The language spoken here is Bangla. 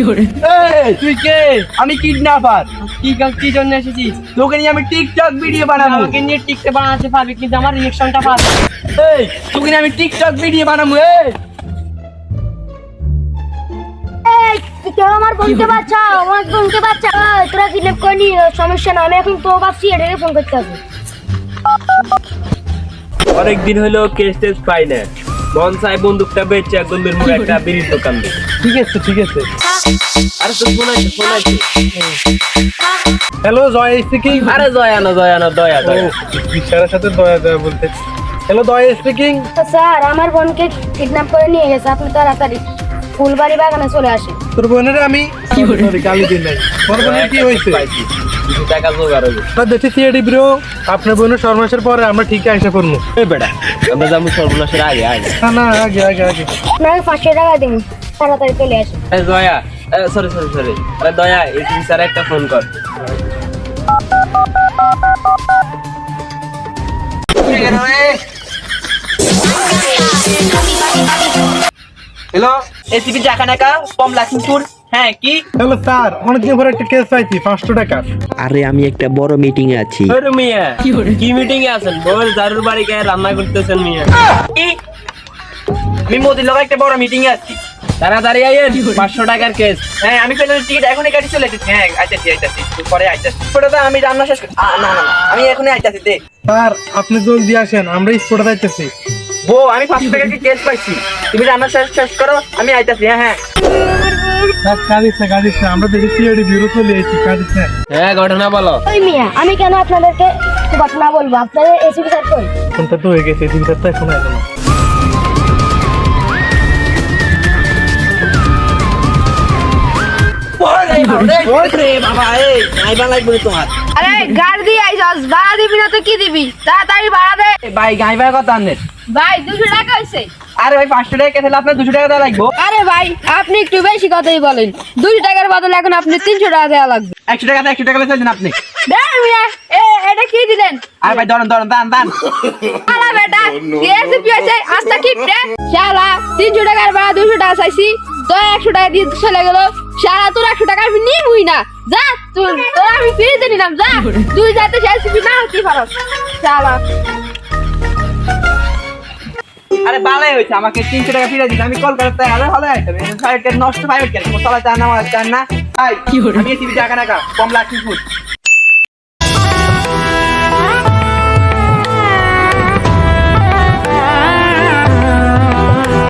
এই, তুই কে? আমি কিডন্যাপার কি কি জন্য এসেছিস? তোকে নিয়ে আমি টিকটক ভিডিও বানাবো। আমাকে নিয়ে টিকতে বানাতে পারবি কিন্তু আমার রিয়েকশনটা পাবি এই তোকে নিয়ে আমি টিকটক ভিডিও বানাবো এই। কেউ আমার বোনকে বাচ্চা আমার বোনকে বাচ্চা তোরা কিডন্যাপ করনি সমস্যা না আমি এখন তো ভাবছি এটাকে ফোন করতে হবে অনেকদিন হলো কেস টেস পাই না। মন চাই বন্দুকটা বেচে এক বন্ধুর মুখে একটা বিড়ির দোকান দেয়। ঠিক আছে ঠিক আছে। হ্যালো জয় স্পিকিং আরে দয়া না দয়া না দয়া দয়া। বিচারের সাথে দয়া দয়া বলতে। হ্যালো দয়া স্পিকিং স্যার আমার বোনকে কিডন্যাপ করে নিয়ে গেছে আপনি তাড়াতাড়ি। ফুলবাড়ি বাগানে চলে আসেন। তোর বোনের আমি কি Sorry, গালি দিন নাই। তোর বোনের কি হয়েছে? টাকা জোগাড় হবে ব্রো আপনার বোনের সর্বনাশের পরে আমরা ঠিক আইসা করব। এই বেটা আমরা যাব সর্বনাশের আগে আগে। না না আগে আগে আগে। আপনাকে পাঁচশো টাকা দিন। তাড়াতাড়ি চলে আসেন এই দয়া সরি সরি সরি আরে দয়া এই স্যার একটা ফোন কর। হ্যালো এসিপি জাকানাকা কম লক্ষ্মীপুর হ্যাঁ কি? হ্যালো স্যার অনেকদিন পরে একটা কেস পাইছি পাঁচশো টাকা। আরে আমি একটা বড় মিটিং এ আছি মিয়া। কি মিটিং এ আছেন? বল জারুর বাড়ি গিয়ে রান্না করতেছেন মিয়া। কি? আমি মোদির লোক একটা বড় মিটিং এ আছি। তাড়াতাড়ি আইয়েন। পাঁচশো টাকার কেস। হ্যাঁ আমি পেলাম টিকিট এখনই গাড়ি চলে এসেছি হ্যাঁ আইতাছি আইতাছি। পরে আইতাছি। ওটা আমি রান্না শেষ করি- না না না আমি এখনই আইতাছি দে। স্যার আপনি জলদি আসেন আমরা স্পোর্টে যাইতেছি বউ আমি পাঁচশো টাকার কেস পাইছি? তুমি রান্না শেষ শেষ করো আমি আইতাছি হ্যাঁ হ্যাঁ। হ্যাঁ ঘটনা বলো। মিয়া আমি কেন আপনাদেরকে ঘটনা বলব? আপনাদের এসিপি স্যার তো হয়ে গেছে তিন চারটা এখন আসবে না আরে গাড়ি দিয়ে আইসস ভাড়া দিবি না তো কি দিবি? তাড়াতাড়ি ভাড়া দে। ভাই গাইবার কথা আনেন ভাই দুশো টাকা হয়েছে আরে ভাই পাঁচশো টাকা কেটে আপনার দুশো টাকা দেওয়া লাগবো। আরে ভাই আপনি একটু বেশি কথাই বলেন। দুশো টাকার বদলে এখন আপনি তিনশো টাকা দেওয়া লাগবে। একশো টাকা একশো টাকা চলছেন আপনি। এটা কি দিলেন? আরে ভাই ধরেন ধরেন দান দান শালা বেটা আস্তা কিপটে। শালা তিনশো টাকার ভাড়া দুশো টাকা চাইছি। তো একশো টাকা দিয়ে চলে গেল। শালা তোর একশো টাকা আমি নিবই না। যা তুই তোর আমি ফিরিতে নিলাম যা। তুই যাতে এসিপি না হতে পারো চালা আরে ভালোই হয়েছে আমাকে তিনশো টাকা ফিরে দিতে। আমি কলকাতা আরে হলে আইতাম নষ্ট ভাই কেন চালা চান না আমার চান না। ভাই আমি টিভি টাকা টাকা কম লাখ ফুট